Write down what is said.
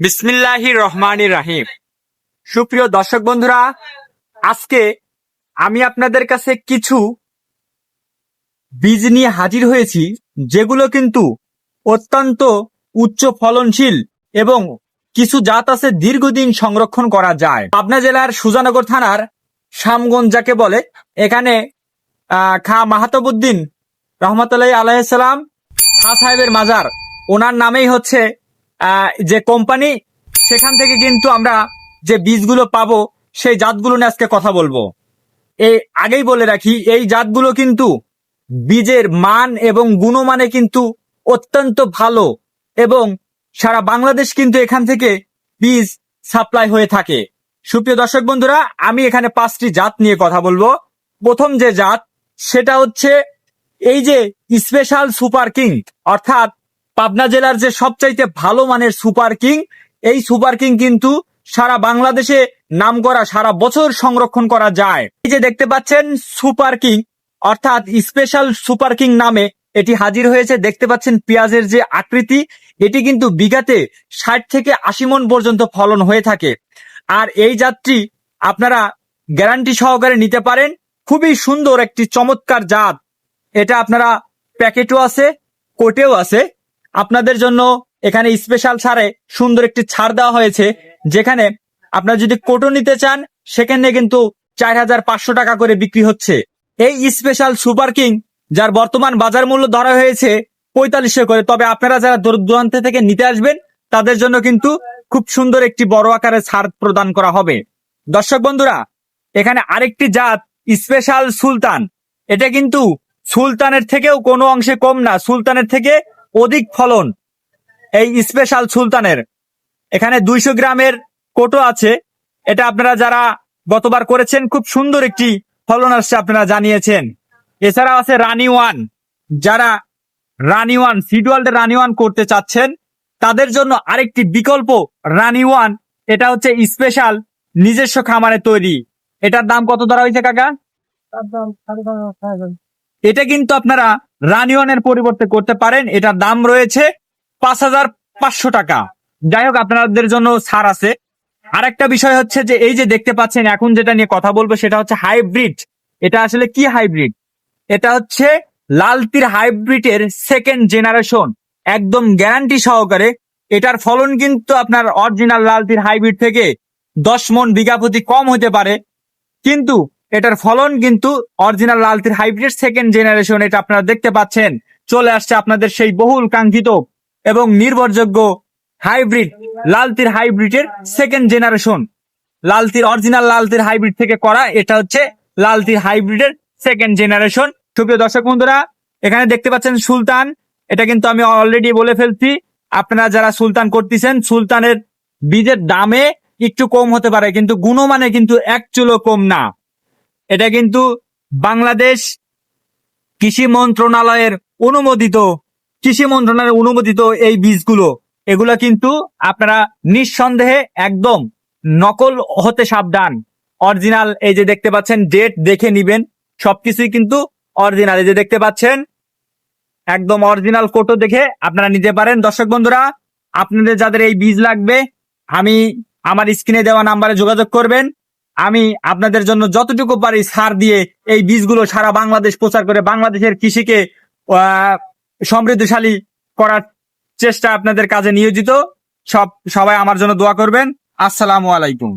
বিসমিল্লাহি রহমানির রাহিম। সুপ্রিয় দর্শক বন্ধুরা, আজকে আমি আপনাদের কাছে কিছু বীজ নিয়ে হাজির হয়েছি, যেগুলো কিন্তু অত্যন্ত উচ্চ ফলনশীল এবং কিছু জাত আছে দীর্ঘদিন সংরক্ষণ করা যায়। পাবনা জেলার সুজানগর থানার শামগঞ্জ যাকে বলে, এখানে খা মাহাতবুদ্দিন রহমতুল্লাহ আলাইসালাম খা সাহেবের মাজার, ওনার নামেই হচ্ছে যে কোম্পানি সেখান থেকে কিন্তু আমরা যে বীজগুলো পাবো, সেই জাতগুলো নিয়ে আজকে কথা বলব। এই আগেই বলে রাখি, এই জাতগুলো কিন্তু বীজের মান এবং গুণমানে কিন্তু অত্যন্ত ভালো এবং সারা বাংলাদেশ কিন্তু এখান থেকে বীজ সাপ্লাই হয়ে থাকে। সুপ্রিয় দর্শক বন্ধুরা, আমি এখানে পাঁচটি জাত নিয়ে কথা বলব। প্রথম যে জাত, সেটা হচ্ছে এই যে স্পেশাল সুপার কিং অর্থাৎ পাবনা জেলার যে সবচাইতে ভালো মানের সুপার কিং, এই সুপার কিং কিন্তু সারা বাংলাদেশে নাম করা সারা বছর সংরক্ষণ করা যায়। এই যে দেখতে পাচ্ছেন সুপার কিং, অর্থাৎ স্পেশাল সুপার কিং নামে এটি হাজির হয়েছে। দেখতে পাচ্ছেন পেঁয়াজের যে আকৃতি, এটি কিন্তু বিঘাতে ষাট থেকে আশি মন পর্যন্ত ফলন হয়ে থাকে। আর এই জাতটি আপনারা গ্যারান্টি সহকারে নিতে পারেন। খুবই সুন্দর একটি চমৎকার জাত। এটা আপনারা প্যাকেটও আছে, কোটেও আছে। আপনাদের জন্য এখানে স্পেশাল ছাড়ে সুন্দর একটি ছাড় দেওয়া হয়েছে, যেখানে আপনারা যদি কোটো নিতে চান, সেখানে কিন্তু চার হাজার পাঁচশো টাকা করে বিক্রি হচ্ছে। এই স্পেশাল সুপার কিং যার বর্তমান বাজার মূল্য ধরা হয়েছে পঁয়তাল্লিশশো করে, তবে আপনারা যারা দূর দূরান্ত থেকে নিতে আসবেন, তাদের জন্য কিন্তু খুব সুন্দর একটি বড় আকারে ছাড় প্রদান করা হবে। দর্শক বন্ধুরা, এখানে আরেকটি জাত স্পেশাল সুলতান। এটা কিন্তু সুলতানের থেকেও কোনো অংশে কম না, সুলতানের থেকে অধিক ফলন এই স্পেশাল সুলতানের। এখানে দুইশো গ্রামের কোটো আছে। এটা আপনারা যারা গতবার করেছেন খুব সুন্দর একটি ফলন আসছে আপনারা জানিয়েছেন। এছাড়াও আছে রানি ওয়ান। যারা রানি ওয়ান সিড ওয়ার্ল্ডে রানি ওয়ান করতে চাচ্ছেন তাদের জন্য আরেকটি বিকল্প রানি ওয়ান। এটা হচ্ছে স্পেশাল নিজস্ব খামারে তৈরি। এটার দাম কত ধরা হয়েছে কাকা? এটা কিন্তু আপনারা রানিওয়ানের পরিবর্তে করতে পারেন। এটার দাম রয়েছে পাঁচ হাজার পাঁচশো টাকা। যাই হোক, আপনাদের জন্য ছাড় আছে। আরেকটা বিষয় হচ্ছে যে, এই যে দেখতে পাচ্ছেন, এখন যেটা নিয়ে কথা বলব সেটা হচ্ছে হাইব্রিড। এটা আসলে কি হাইব্রিড? এটা হচ্ছে লালতির হাইব্রিডের সেকেন্ড জেনারেশন একদম গ্যারান্টি সহকারে। এটার ফলন কিন্তু আপনার অরিজিনাল লালতির হাইব্রিড থেকে দশ মন বিঘা প্রতি কম হতে পারে। কিন্তু এটার ফলন কিন্তু original Lalteer hybrid second generation এটা আপনারা দেখতে পাচ্ছেন। চলে আসছে আপনাদের সেই বহুল কাঙ্ক্ষিত এবং নির্ভরযোগ্য hybrid Lalteer হাইব্রিডের second generation Lalteer original Lalteer hybrid থেকে করা এটা হচ্ছে লালতির হাইব্রিডের সেকেন্ড জেনারেশন সুপ্রিয় দর্শক বন্ধুরা, এখানে দেখতে পাচ্ছেন সুলতান। এটা কিন্তু আমি অলরেডি বলে ফেলছি। আপনারা যারা সুলতান করতেছেন, সুলতানের বীজের দামে একটু কম হতে পারে, কিন্তু গুণমানে কিন্তু এক চুলো কম না। এটা কিন্তু বাংলাদেশ কৃষি মন্ত্রণালয়ের অনুমোদিত, কৃষি মন্ত্রণালয়ের অনুমোদিত এই বীজগুলো। এগুলো কিন্তু আপনারা নিঃসন্দেহে একদম নকল হতে সাবধান। অরিজিনাল এই যে দেখতে পাচ্ছেন ডেট দেখে নিবেন। সবকিছুই কিন্তু অরিজিনাল। এই যে দেখতে পাচ্ছেন, একদম অরিজিনাল কোটো দেখে আপনারা নিতে পারেন। দর্শক বন্ধুরা, আপনাদের যাদের এই বীজ লাগবে, আমি আমার স্ক্রিনে দেওয়া নাম্বারে যোগাযোগ করবেন। আমি আপনাদের জন্য যতটুকু পারি সার দিয়ে এই বীজগুলো সারা বাংলাদেশ প্রচার করে বাংলাদেশের কৃষিকে সমৃদ্ধশালী করার চেষ্টা আপনাদের কাজে নিয়োজিত। সব, সবাই আমার জন্য দোয়া করবেন। আসসালামু আলাইকুম।